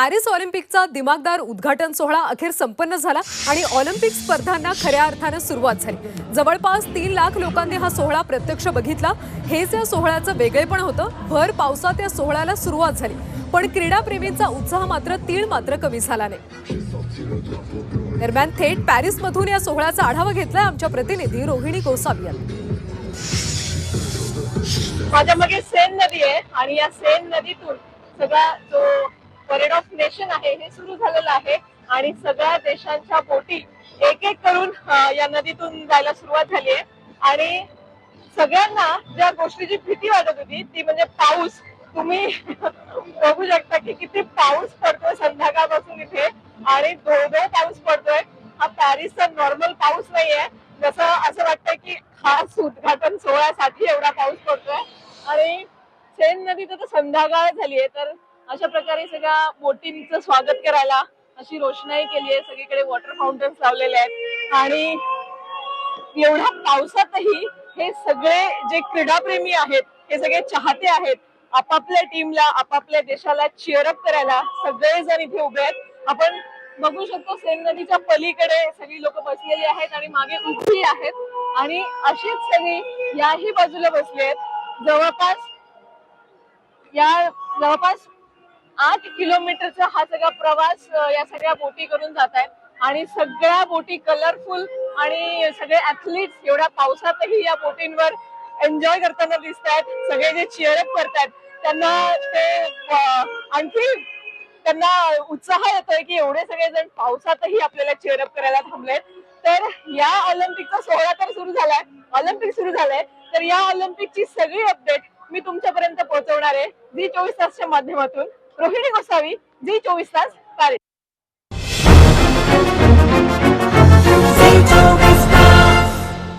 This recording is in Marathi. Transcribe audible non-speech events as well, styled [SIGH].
पॅरिस ऑलिम्पिकचा दिमागदार उद्घाटन सोहळा अखेर संपन्न झाला आणि ऑलिम्पिक स्पर्धांना खऱ्या अर्थानं सुरुवात झाली. जवळपास तीन लाख लोकांनी हा सोहळा प्रत्यक्ष बघितला. हेच या सोहळ्याचं वेगळेपण होतं. भर पावसात या सोहळ्याला सुरुवात झाली. पण क्रीडाप्रेमींचा उत्साह मात्र तीळ मात्र कमी झाला नाही दरम्यान थेट पॅरिसमधून या सोहळ्याचा आढावा घेतलाय आमच्या प्रतिनिधी रोहिणी गोसावी यांनी. माझ्या मागे सेन नदी आहे आणि या सेन नदीतून सगळा जो परेड ऑफ नेशन आहे हे सुरू झालेलं आहे. आणि सगळ्या देशांच्या बोटी एक एक करून या नदीतून जायला सुरुवात झाली आहे. आणि सगळ्यांना ज्या गोष्टीची भीती वाटत होती ती म्हणजे पाऊस. तुम्ही [LAUGHS] बघू शकता की किती पाऊस पडतोय संध्याकाळपासून इथे. आणि धोधो पाऊस पडतोय. हा पॅरिसचा नॉर्मल पाऊस नाहीये. जसं असं वाटतंय की खास उद्घाटन सोहळ्यासाठी एवढा पाऊस पडतोय. आणि सेन नदी तर संध्याकाळ झालीये तर अशा प्रकारे सगळ्या बोटींचं स्वागत करायला अशी रोषणाई केली आहे सगळीकडे वॉटर फाउंटन्स लावलेले आहेत. आणि एवढ्या पावसातही हे सगळे जे क्रीडाप्रेमी आहेत हे सगळे चाहते आहेत आपापल्या टीमला आपापल्या देशाला चिअरअप करायला सगळेजण इथे उभे आहेत. आपण बघू शकतो सेन नदीच्या पलीकडे सगळी लोक बसलेली आहेत आणि मागे उभी आहेत. आणि अशीच सगळी याही बाजूला बसली आहेत. जवळपास या जवळपास आठ किलोमीटरचा हा सगळा प्रवास या सगळ्या बोटी करून जात आहेत. आणि सगळ्या बोटी कलरफुल आणि सगळे ऍथलीट एवढ्या पावसातही या बोटींवर एन्जॉय करताना दिसत आहेत. सगळे जे चिअरअप करतायत त्यांना ते आणखी त्यांना उत्साह येतोय की एवढे सगळेजण पावसातही आपल्याला चिअरअप करायला थांबलेत. तर या ऑलिम्पिकचा सोहळा तर सुरू झालाय. ऑलिम्पिक सुरू झालाय. तर या ऑलिम्पिकची सगळी अपडेट मी तुमच्यापर्यंत पोहोचवणार आहे. जी चोवीस तासच्या माध्यमातून. रोहिणी गोसावी जी चोवीस तास पॅरिस